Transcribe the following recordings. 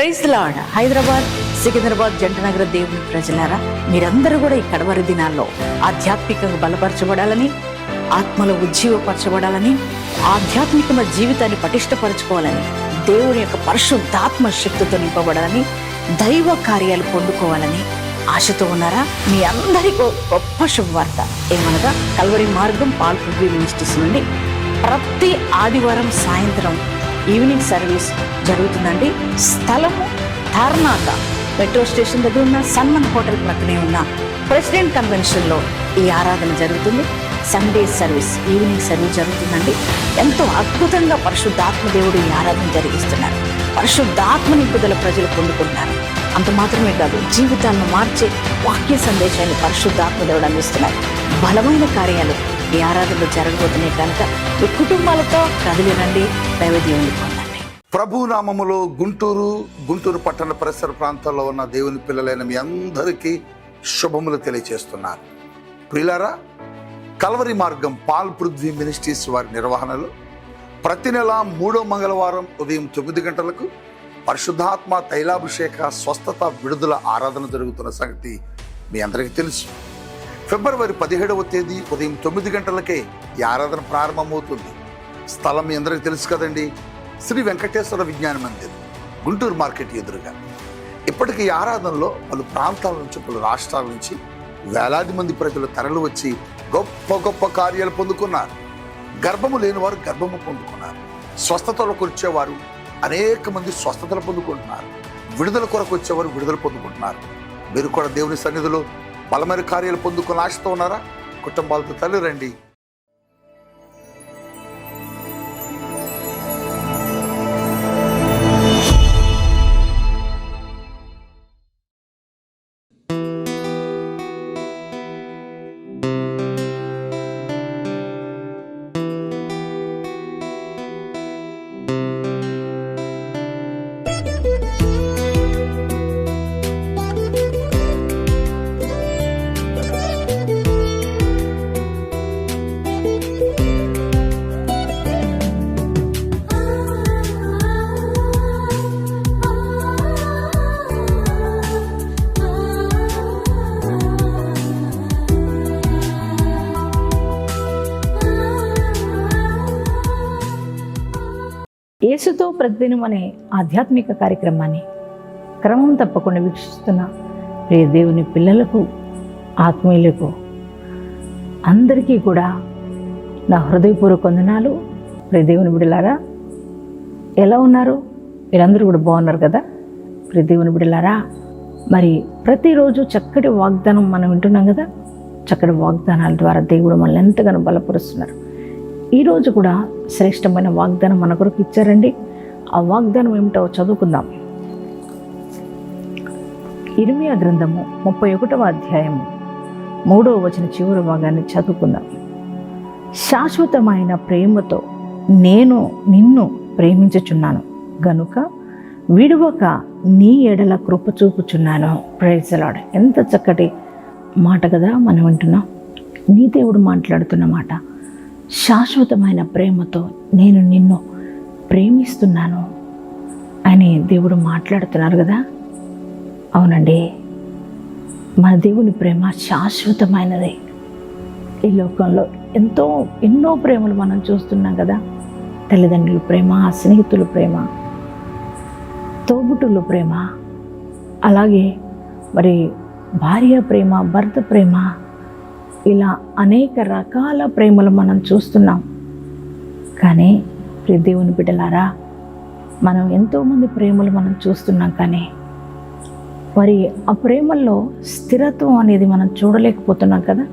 Praise lord Hyderabad Secunderabad జంటనగర దేవుని ప్రజలారా మీరందరూ కూడా ఈ కడవరి దినాల్లో ఆధ్యాత్మికంగా బలపరచబడాలని ఆత్మలో ఉజ్జీవపరచబడాలని ఆధ్యాత్మికమైన జీవితాన్ని పటిష్టపరచుకోవాలని దేవుని యొక్క పరిశుద్ధాత్మ శక్తితో నింపబడాలని దైవ కార్యాలు పొందుకోవాలని ఆశతో ఉన్నారా? మీ అందరికీ ఒక గొప్ప శుభవార్త. ఏమనగా కల్వరి మార్గం పాల్ పృథ్వీ మినిస్ట్రీస్ నుండి ప్రతి ఆదివారం సాయంత్రం ఈవినింగ్ సర్వీస్ జరుగుతుందండి. స్థలము తార్నాక మెట్రో స్టేషన్ దగ్గర ఉన్న సన్మన్ హోటల్ ప్రక్కనే ఉన్న ప్రెసిడెంట్ కన్వెన్షన్లో ఈ ఆరాధన జరుగుతుంది. సండే సర్వీస్ ఈవినింగ్ సర్వీస్ జరుగుతుందండి. ఎంతో అద్భుతంగా పరిశుద్ధాత్మ దేవుడు ఈ ఆరాధన జరిగిస్తున్నారు. పరిశుద్ధాత్మ నింపుదల ప్రజలు పొందుకుంటున్నారు. అంత మాత్రమే కాదు జీవితాలను మార్చే వాక్య సందేశాన్ని పరిశుద్ధాత్మ దేవుడు అందిస్తున్నారు. బలమైన కార్యాలు ఈ ఆరాధనలు జరగబోతున్నాయి కనుక మీ కుటుంబాలతో కదిలినండి దైవదేవుని పొందండి. ప్రభు నామములో గుంటూరు గుంటూరు పట్టణ పరిసర ప్రాంతాల్లో ఉన్న దేవుని పిల్లలైన మీ అందరికీ శుభములు తెలియజేస్తున్నారు ప్రిలారా కల్వరి మార్గం పాల్ పృథ్వీ మినిస్ట్రీస్ వారి నిర్వహణలో ప్రతి నెల మూడో మంగళవారం ఉదయం తొమ్మిది గంటలకు పరిశుద్ధాత్మ తైలాభిషేక స్వస్థత విడుదల ఆరాధన జరుగుతున్న సంగతి మీ అందరికీ తెలుసు. ఫిబ్రవరి పదిహేడవ తేదీ ఉదయం తొమ్మిది గంటలకే ఈ ఆరాధన ప్రారంభమవుతుంది. స్థలం మీ అందరికీ తెలుసు కదండి. శ్రీ వెంకటేశ్వర విజ్ఞాన మందిర్ గుంటూరు మార్కెట్ ఎదురుగా. ఇప్పటికీ ఈ ఆరాధనలో పలు ప్రాంతాల నుంచి పలు రాష్ట్రాల నుంచి వేలాది మంది ప్రజలు తరలి వచ్చి గొప్ప గొప్ప కార్యాలు పొందుకున్నారు. గర్భము లేని వారు గర్భము పొందుకున్నారు. స్వస్థతలకు వచ్చేవారు అనేక మంది స్వస్థతలు పొందుకుంటున్నారు. విడుదల కొరకు వచ్చేవారు విడుదల పొందుకుంటున్నారు. మీరు కూడా దేవుని సన్నిధిలో బలమైన కార్యాలు పొందుకుని ఆశతో ఉన్నారా? కుటుంబాలతో తల్లి రండి. యేసుతో ప్రతిదినం అనే ఆధ్యాత్మిక కార్యక్రమాన్ని క్రమం తప్పకుండా వీక్షిస్తున్న ప్రియ దేవుని పిల్లలకు ఆత్మీయులకు అందరికీ కూడా నా హృదయపూర్వక వందనాలు. ప్రియ దేవుని బిడలారా ఎలా ఉన్నారు? మీరందరూ కూడా బాగున్నారు కదా? ప్రియ దేవుని బిడలారా మరి ప్రతిరోజు చక్కటి వాగ్దానం మనం వింటున్నాం కదా? చక్కటి వాగ్దానాల ద్వారా దేవుడు మనల్ని ఎంతగానో బలపరుస్తున్నారు. ఈరోజు కూడా శ్రేష్టమైన వాగ్దానం మన కొరకు ఇచ్చారండి. ఆ వాగ్దానం ఏమిటో చదువుకుందాం. ఇర్మియా గ్రంథము ముప్పై ఒకటవ అధ్యాయము మూడవ వచన చివరి భాగాన్ని చదువుకుందాం. శాశ్వతమైన ప్రేమతో నేను నిన్ను ప్రేమించుచున్నాను. గనుక విడువక నీ ఎడల కృప చూపుచున్నాను. ప్రైజలాడ్ ఎంత చక్కటి మాట కదా మనం వింటున్నాం. నీ దేవుడు మాట్లాడుతున్న మాట. శాశ్వతమైన ప్రేమతో నేను నిన్ను ప్రేమిస్తున్నాను అని దేవుడు మాట్లాడుతున్నారు కదా? అవునండి. మన దేవుని ప్రేమ శాశ్వతమైనది. ఈ లోకంలో ఎంతో ఎన్నో ప్రేమలు మనం చూస్తున్నాం కదా? తల్లిదండ్రుల ప్రేమ స్నేహితుల ప్రేమ తోబుట్టుల ప్రేమ అలాగే మరి భార్య ప్రేమ భర్త ప్రేమ ఇలా అనేక రకాల ప్రేమలు మనం చూస్తున్నాం. కానీ ప్రి దేవుని బిడ్డలారా మనం ఎంతోమంది ప్రేమలు మనం చూస్తున్నాం కానీ మరి ఆ ప్రేమల్లో స్థిరత్వం అనేది మనం చూడలేకపోతున్నాం కదా?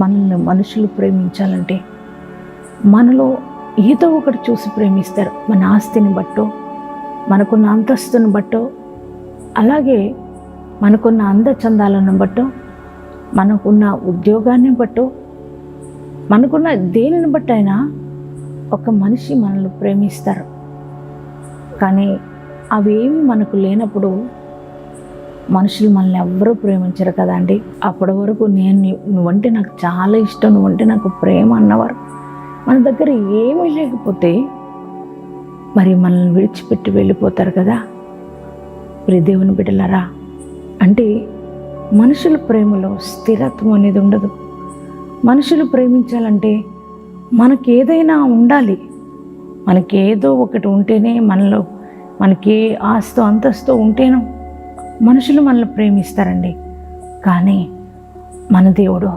మనల్ని మనుషులు ప్రేమించాలంటే మనలో ఏదో ఒకటి చూసి ప్రేమిస్తారు. మన ఆస్తిని బట్టో మనకున్న అంతస్తుని బట్టో అలాగే మనకున్న అందచందాలను బట్టో మనకున్న ఉద్యోగాన్ని బట్టో మనకున్న దేనిని బట్టి అయినా ఒక మనిషి మనల్ని ప్రేమిస్తారు. కానీ అవేమి మనకు లేనప్పుడు మనుషులు మనల్ని ఎవ్వరూ ప్రేమించరు కదండి అప్పటి వరకు నేను నువ్వంటే నాకు చాలా ఇష్టం నువ్వంటే నాకు ప్రేమ అన్నవారు. మన దగ్గర ఏమీ లేకపోతే మరి మనల్ని విడిచిపెట్టి వెళ్ళిపోతారు కదా. మరి దేవుని అంటే మనుషుల ప్రేమలో స్థిరత్వం అనేది ఉండదు. మనుషులు ప్రేమించాలంటే మనకి ఏదైనా ఉండాలి. మనకి ఏదో ఒకటి ఉంటేనే మనలో మనకి ఆస్తో అంతస్తు ఉంటేనో మనుషులు మనల్ని ప్రేమిస్తారండి. కానీ మన దేవుడు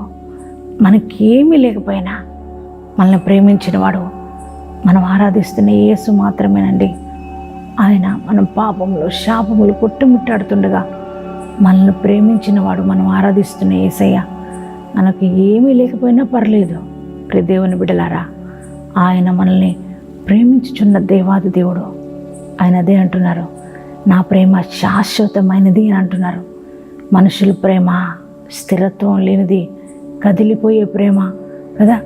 మనకి ఏమీ లేకపోయినా మనల్ని ప్రేమించినవాడు మనం ఆరాధిస్తున్న యేసు మాత్రమేనండి. ఆయన మన పాపంలో శాపములు కొట్టుముట్టాడుతుండగా మనల్ని ప్రేమించిన వాడు మనం ఆరాధిస్తున్న ఏసయ్య. మనకు ఏమీ లేకపోయినా పర్లేదు. ప్రియ దేవుని బిడలారా ఆయన మనల్ని ప్రేమించుచున్న దేవాది దేవుడు. ఆయన అదే అంటున్నారు. నా ప్రేమ శాశ్వతమైనది అని అంటున్నారు. మనుషుల ప్రేమ స్థిరత్వం లేనిది కదిలిపోయే ప్రేమ కదా?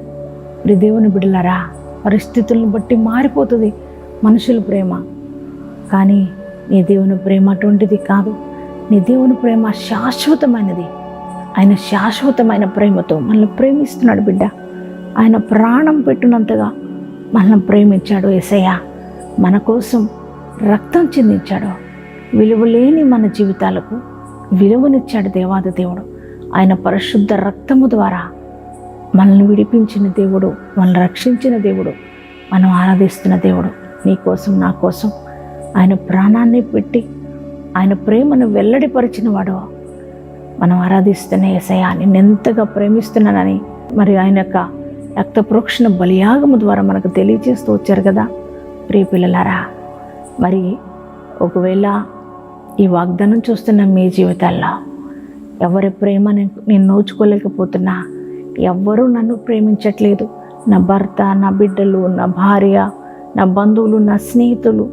ప్రియ దేవుని బిడలారా పరిస్థితులను బట్టి మారిపోతుంది మనుషుల ప్రేమ. కానీ నీ దేవుని ప్రేమ అటువంటిది కాదు. నీ దేవుని ప్రేమ శాశ్వతమైనది. ఆయన శాశ్వతమైన ప్రేమతో మనల్ని ప్రేమిస్తున్నాడు బిడ్డ. ఆయన ప్రాణం పెట్టినంతగా మనల్ని ప్రేమించాడు ఎసయ్య మన కోసం రక్తం చెందించాడు. విలువలేని మన జీవితాలకు విలువనిచ్చాడు దేవాది దేవుడు. ఆయన పరిశుద్ధ రక్తము ద్వారా మనల్ని విడిపించిన దేవుడు మనల్ని రక్షించిన దేవుడు మనం ఆరాధిస్తున్న దేవుడు. నీ కోసం నా కోసం ఆయన ప్రాణాన్ని పెట్టి ఆయన ప్రేమను వెల్లడిపరిచిన వాడు మనం ఆరాధిస్తున్న ఏసయ్య ఎంతగా ప్రేమిస్తున్నానని మరి ఆయన యొక్క రక్త ప్రోక్షణ బలియాగము ద్వారా మనకు తెలియజేస్తూ వచ్చారు కదా. ప్రియ పిల్లలారా మరి ఒకవేళ ఈ వాగ్దానం చూస్తున్న మీ జీవితాల్లో ఎవరి ప్రేమ నేను నోచుకోలేకపోతున్నా ఎవ్వరూ నన్ను ప్రేమించట్లేదు. నా భర్త నా బిడ్డలు నా భార్య నా బంధువులు నా స్నేహితులు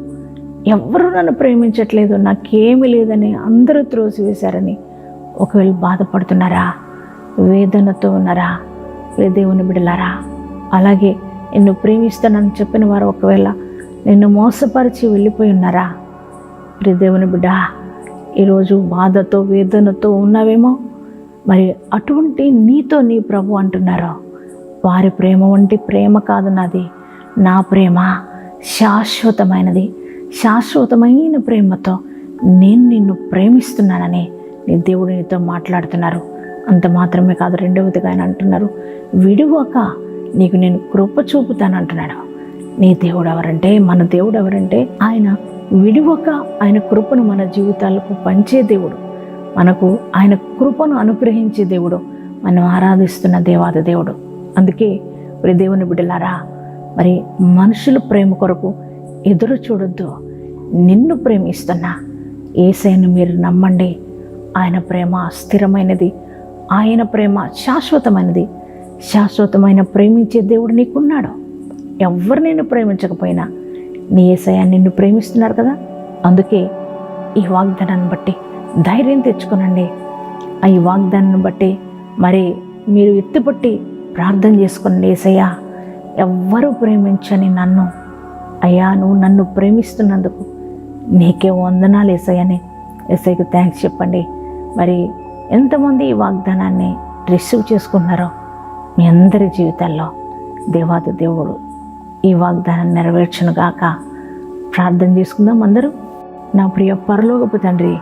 ఎవరు నన్ను ప్రేమించట్లేదు నాకేమీ లేదని అందరూ త్రోసివేశారని. ఒకవేళ బాధపడుతున్నారా వేదనతో ఉన్నారా ప్రియ దేవుని బిడలారా? అలాగే నిన్ను ప్రేమిస్తానని చెప్పిన వారు ఒకవేళ నిన్ను మోసపరిచి వెళ్ళిపోయి ఉన్నారా? ప్రియ దేవుని బిడ్డ ఈరోజు బాధతో వేదనతో ఉన్నావేమో? మరి అటువంటి నీతో నీ ప్రభు అంటున్నారు? వారి ప్రేమ వంటి ప్రేమ కాదు నాది. నా ప్రేమ శాశ్వతమైనది. శాశ్వతమైన ప్రేమతో నేను నిన్ను ప్రేమిస్తున్నానని నీ దేవుడు నీతో మాట్లాడుతున్నారు. అంత మాత్రమే కాదు రెండవదిగా ఆయన అంటున్నారు విడువక నీకు నేను కృప చూపుతాను అంటున్నాడు నీ దేవుడు ఎవరంటే మన దేవుడు ఎవరంటే ఆయన విడువక ఆయన కృపను మన జీవితాలకు పంచే దేవుడు. మనకు ఆయన కృపను అనుగ్రహించే దేవుడు. మనం ఆరాధిస్తున్న దేవాది దేవుడు. అందుకే మరి దేవుని బిడ్డలారా మరి మనుషుల ప్రేమ కొరకు ఎదురు చూడొద్దు. నిన్ను ప్రేమిస్తున్నా ఏసైను మీరు నమ్మండి. ఆయన ప్రేమ స్థిరమైనది ఆయన ప్రేమ శాశ్వతమైనది. శాశ్వతమైన ప్రేమించే దేవుడు నీకున్నాడు. ఎవరు నిన్ను ప్రేమించకపోయినా నీ ఏసయ నిన్ను ప్రేమిస్తున్నారు కదా? అందుకే ఈ వాగ్దానాన్ని బట్టి ధైర్యం తెచ్చుకోనండి. ఆ ఈ వాగ్దానాన్ని బట్టి మరి మీరు ఎత్తుపట్టి ప్రార్థన చేసుకుని ఏసయ్యా. ఎవ్వరూ ప్రేమించని నన్ను. అయ్యా నువ్వు నన్ను ప్రేమిస్తున్నందుకు నీకే వందనాలు ఏసయ్యని. ఏసైకి థ్యాంక్స్ చెప్పండి. మరి ఎంతమంది ఈ వాగ్దానాన్ని రిసీవ్ చేసుకున్నారో మీ అందరి జీవితాల్లో దేవాది దేవుడు ఈ వాగ్దానం నెరవేర్చును గాక ప్రార్థన చేసుకుందాం అందరూ. నా ప్రియ పరలోకపు తండ్రి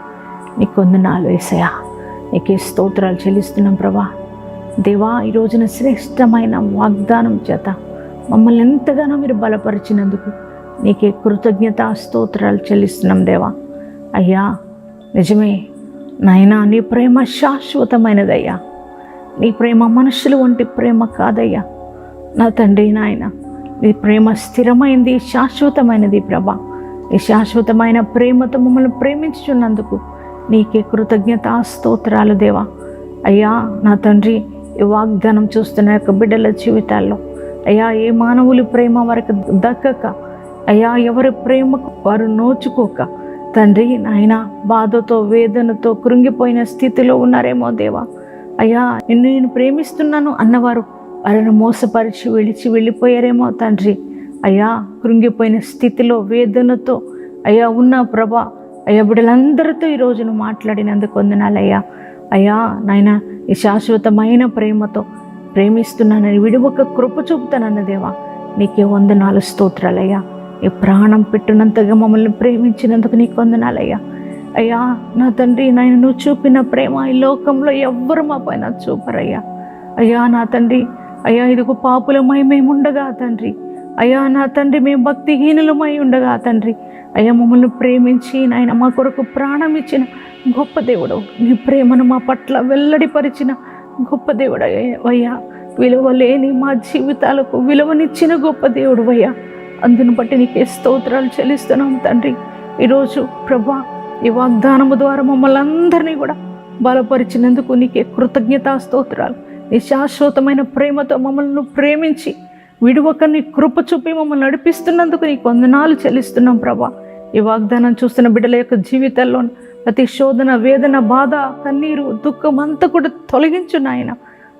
నీకు వందనాలు వేసయా నీకే స్తోత్రాలు చెల్లిస్తున్నాం ప్రభా. దేవా ఈ రోజున శ్రేష్టమైన వాగ్దానం చేత మమ్మల్ని ఎంతగానో మీరు బలపరిచినందుకు నీకే కృతజ్ఞత స్తోత్రాలు చెల్లిస్తున్నాం దేవా. అయ్యా నిజమే నాయనా నీ ప్రేమ శాశ్వతమైనదయ్యా. నీ ప్రేమ మనుషులు వంటి ప్రేమ కాదయ్యా. నా తండ్రి నాయన నీ ప్రేమ స్థిరమైంది శాశ్వతమైనది ప్రభా. నీ శాశ్వతమైన ప్రేమతో మమ్మల్ని ప్రేమించుచున్నందుకు నీకే కృతజ్ఞత స్తోత్రాలు దేవా. అయ్యా నా తండ్రి ఈ వాగ్దానం చూస్తున్న యొక్క బిడ్డల జీవితాల్లో అయ్యా ఏ మానవులు ప్రేమ వరకు దక్కక అయ్యా ఎవరి ప్రేమకు వారు నోచుకోక. తండ్రి నాయన బాధతో వేదనతో కృంగిపోయిన స్థితిలో ఉన్నారేమో దేవా. అయ్యా నిన్ను నేను ప్రేమిస్తున్నాను అన్నవారు వారిని మోసపరిచి విడిచి వెళ్ళిపోయారేమో తండ్రి. అయ్యా కృంగిపోయిన స్థితిలో వేదనతో అయ్యా ఉన్న ప్రభా అయ్యా బిడ్డలందరితో ఈ రోజును మాట్లాడినందుకు వందనాలయ్యా. అయ్యా నాయన ఈ శాశ్వతమైన ప్రేమతో ప్రేమిస్తున్నానని విడువక కృప చూపుతానన్న దేవా నీకే వందనాలు స్తోత్రాలయ్యా. ఈ ప్రాణం పెట్టినంతగా మమ్మల్ని ప్రేమించినందుకు నీకు వందనాలయ్యా అయ్యా. నా తండ్రి నాయన నువ్వు చూపిన ప్రేమ ఈ లోకంలో ఎవ్వరు మా పైన చూపరయ్యా. అయ్యా నా తండ్రి అయ్యా ఇదిగో పాపులమై మేము ఉండగా తండ్రి. అయ్యా నా తండ్రి మేము భక్తిహీనులమై ఉండగా తండ్రి. అయ్యా మమ్మల్ని ప్రేమించి నాయన మా కొరకు ప్రాణం ఇచ్చిన గొప్ప దేవుడు నీ ప్రేమను మా పట్ల వెల్లడిపరిచిన గొప్ప దేవుడు అయ్యా విలువ లేని మా జీవితాలకు విలువనిచ్చిన గొప్ప దేవుడు అయ్యా అందును బట్టి నీకే స్తోత్రాలు చెల్లిస్తున్నాం తండ్రి. ఈరోజు ప్రభా ఈ వాగ్దానము ద్వారా మమ్మల్ని అందరినీ కూడా బలపరిచినందుకు నీకే కృతజ్ఞతా స్తోత్రాలు. నీ శాశ్వతమైన ప్రేమతో మమ్మల్ని ప్రేమించి విడువక నీ కృప చూపి మమ్మల్ని నడిపిస్తున్నందుకు నీకు వందనాలు చెల్లిస్తున్నాం ప్రభా. ఈ వాగ్దానం చూస్తున్న బిడ్డల యొక్క జీవితాల్లో ప్రతి శోధన వేదన బాధ కన్నీరు దుఃఖం అంతా కూడా తొలగించు నాయన.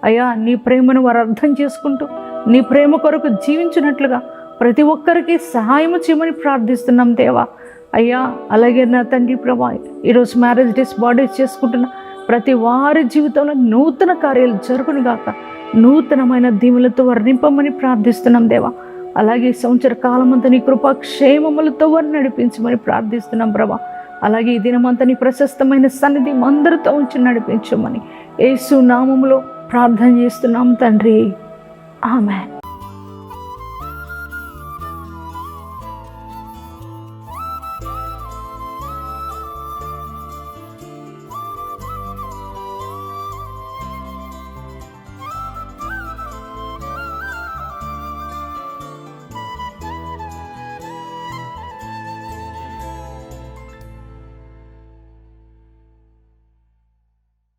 అయ్యా నీ ప్రేమను వారు అర్థం చేసుకుంటూ నీ ప్రేమ కొరకు జీవించినట్లుగా ప్రతి ఒక్కరికి సహాయం చేయమని ప్రార్థిస్తున్నాం దేవా. అయ్యా అలాగే నా తండ్రి ప్రభా ఈరోజు మ్యారేజ్ డేస్ బాడీస్ చేసుకుంటున్న ప్రతి వారి జీవితంలో నూతన కార్యాలు జరుగును గాక. నూతనమైన దీవులతో వర్ణింపమని ప్రార్థిస్తున్నాం దేవా. అలాగే సంవత్సర కాలమంతా నీ కృపా క్షేమములతో వారు నడిపించమని ప్రార్థిస్తున్నాం ప్రభా. అలాగే ఈ దినమంతా నీ ప్రశస్తమైన సన్నిధి అందరితో ఉంచి నడిపించమని యేసు నామములో ప్రార్థన చేస్తున్నాం తండ్రి. ఆమె